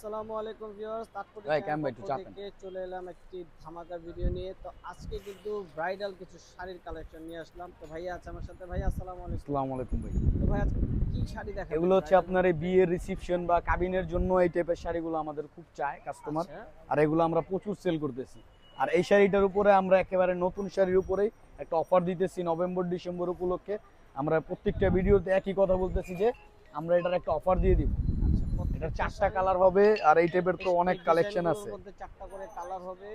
আসসালামু আলাইকুম ভিউয়ার্স থেকে চলে এলাম একটি ধামাকা ভিডিও নিয়ে। তো আজকে কিন্তু ব্রাইডাল কিছু শাড়ির কালেকশন নিয়ে আসলাম। তো ভাইয়া আছে আমার সাথে। ভাই আসসালামু আলাইকুম। আসসালামু আলাইকুম ভাই। তো ভাই আজকে কি শাড়ি দেখাবেন? এগুলো হচ্ছে আপনার এই বিয়ের রিসেপশন বা কাবিনের জন্য এই টাইপের শাড়িগুলো আমাদের খুব চায় কাস্টমার আচ্ছা, আর এগুলো আমরা প্রচুর সেল করতেছি। আর এই শাড়িটার উপরে আমরা একেবারে নতুন শাড়ির উপরেই একটা অফার দিতেছি নভেম্বর ডিসেম্বর উপলক্ষে। আমরা প্রত্যেকটা ভিডিওতে একই কথা বলতেছি যে আমরা এটার একটা অফার দিয়ে দিব। আচ্ছা, এটার চারটা কালার হবে আর এই টাইপের তো অনেক কালেকশন আছে। চারটা করে কালার হবে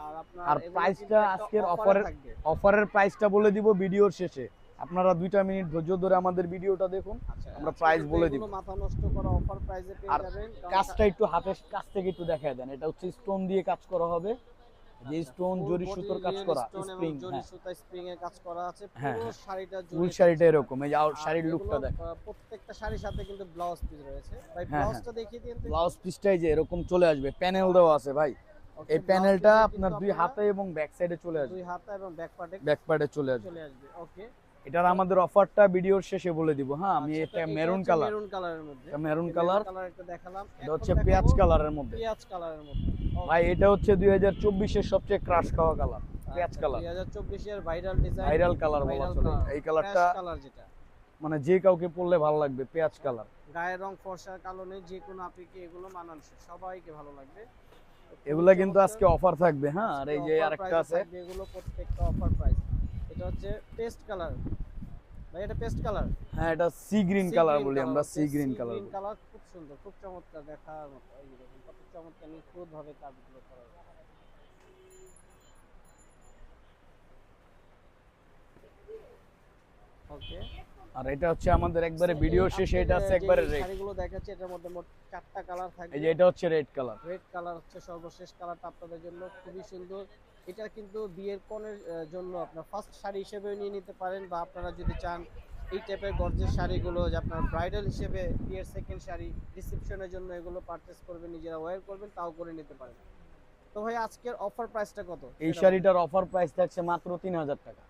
আর আপনার আর এগুলো price কিন্তু টা একটা আজকের থাকবে। অফারের প্রাইসটা বলে দিব ভিডিওর শেষে। আপনারা দুইটা মিনিট ধৈর্য ধরে আমাদের ভিডিওটা দেখুন আচ্ছা, আমরা price কিন্তু বলে দিব। মাথা নষ্ট করা অফার প্রাইসে পেয়ে যাবেন কাজটা একটু হাতের কাছ থেকে একটু দেখায় দেন। এটা হচ্ছে স্টোন দিয়ে কাজ করা হবে। যে আচ্ছা, স্টোন full জরি সুতোর কাজ করা স্প্রিং জরি হ্যাঁ। সুতা স্প্রিং এর কাজ করা আছে হ্যাঁ, পুরো হ্যাঁ। শাড়িটা জরি ফুল শাড়িটা এরকম এই শাড়ির লুকটা দেখ। প্রত্যেকটা শাড়ির সাথে কিন্তু ব্লাউজ পিস রয়েছে। ভাই হ্যাঁ, ব্লাউজটা দেখিয়ে দিন ব্লাউজ পিসটাই যে এরকম চলে আসবে প্যানেল দেওয়া আছে ভাই। এই প্যানেলটা আপনার দুই হাতে এবং ব্যাক সাইডে চলে আসবে। দুই হাতে এবং ব্যাক পার্টে ব্যাক পার্টে চলে আসবে। চলে আসবে ওকে এটার আমাদের অফারটা ভিডিওর শেষে বলে দিব হ্যাঁ আমি এটা মেরুন কালার মেরুন কালারের মধ্যে। মেরুন কালার কালার একটা দেখালাম। এটা হচ্ছে পেঁয়াজ কালারের মধ্যে। পেঁয়াজ কালারের মধ্যে। ভাই এটা হচ্ছে দুই হাজার চব্বিশের সবচেয়ে ক্রাশ খাওয়া কালার পেঁয়াজ কালার 2024 এর ভাইরাল ডিজাইন ভাইরাল কালার বলা চলে। এই কালারটা কালার যেটা। মানে যে কাউকে পরলে ভালো লাগবে পেঁয়াজ কালার। গায়ের রং ফর্সার নেই যে কোনো আপনি এগুলো মানানসই সবাইকে ভালো লাগবে। এগুলা কিন্তু আজকে অফার থাকবে হ্যাঁ? আর এই যে আরেকটা আছে। এগুলো প্রত্যেকটা অফার প্রাইস এটা হচ্ছে পেস্ট কালার ভাই এটা পেস্ট কালার হ্যাঁ এটা সি গ্রিন কালার বলি আমরা sea green colour green colour খুব সুন্দর খুব চমৎকার দেখার মতো এই দেখুন কত চমৎকার নিখুঁত ভাবে কাজগুলো করা। ওকে আর এটা হচ্ছে আমাদের একবারে ভিডিও শেষে এটা আছে একবারে রেড শাড়িগুলো দেখাচ্ছে এটার মধ্যে মোট চারটা কালার থাকবে। এই যে এটা হচ্ছে রেড কালার রেড কালার হচ্ছে সর্বশেষ কালারটা আপনাদের জন্য খুবই সুন্দর। এটা কিন্তু বিয়ের কনের জন্য আপনার ফার্স্ট শাড়ি হিসেবেও নিয়ে নিতে পারেন বা আপনারা যদি চান এই টাইপের গর্জের শাড়িগুলো যে আপনার ব্রাইডাল হিসেবে বিয়ের সেকেন্ড শাড়ি রিসেপশনের জন্য এগুলো পারচেস করবেন নিজেরা ওয়্যার করবেন তাও করে নিতে পারেন। তো ভাই আজকের অফার প্রাইসটা কত? এই শাড়িটার অফার প্রাইস থাকছে মাত্র তিন হাজার টাকা।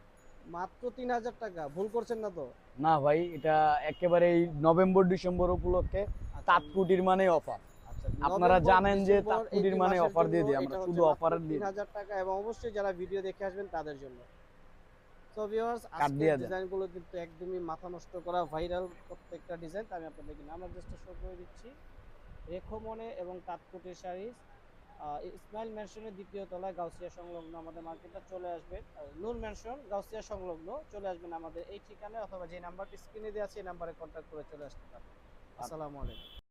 মাত্র তিন হাজার টাকা। ভুল করছেন না তো? না ভাই এটা একেবারে নভেম্বর ডিসেম্বর উপলক্ষে আচ্ছা, তাঁতকুটির মানে অফার। আচ্ছা, আপনারা জানেন যে তাঁতকুটির মানে offer দিয়ে দিই আমরা, শুধু দিয়ে দিই। 3000 টাকা এবং অবশ্যই যারা ভিডিও দেখে আসবেন তাদের জন্য। সো ভিউয়ার্স আজকের ডিজাইনগুলো কিন্তু একদমই মাথা নষ্ট করা ভাইরাল প্রত্যেকটা ডিজাইন আমি আপনাদেরকে নামের জাস্ট শো করে দিচ্ছি। রেখমনে এবং তাঁতকুটির শাড়ি। ইসমাইল ম্যানশনের দ্বিতীয় তলায় গাউসিয়া সংলগ্ন আমাদের মার্কেটটা চলে আসবে। নূর ম্যানশন গাউসিয়া সংলগ্ন চলে আসবেন আমাদের এই ঠিকানায় অথবা যে নাম্বারটি স্ক্রিনে দেওয়া আছে এই নাম্বারে কন্ট্যাক্ট করে চলে আসতে পারেন। আসসালামু আলাইকুম।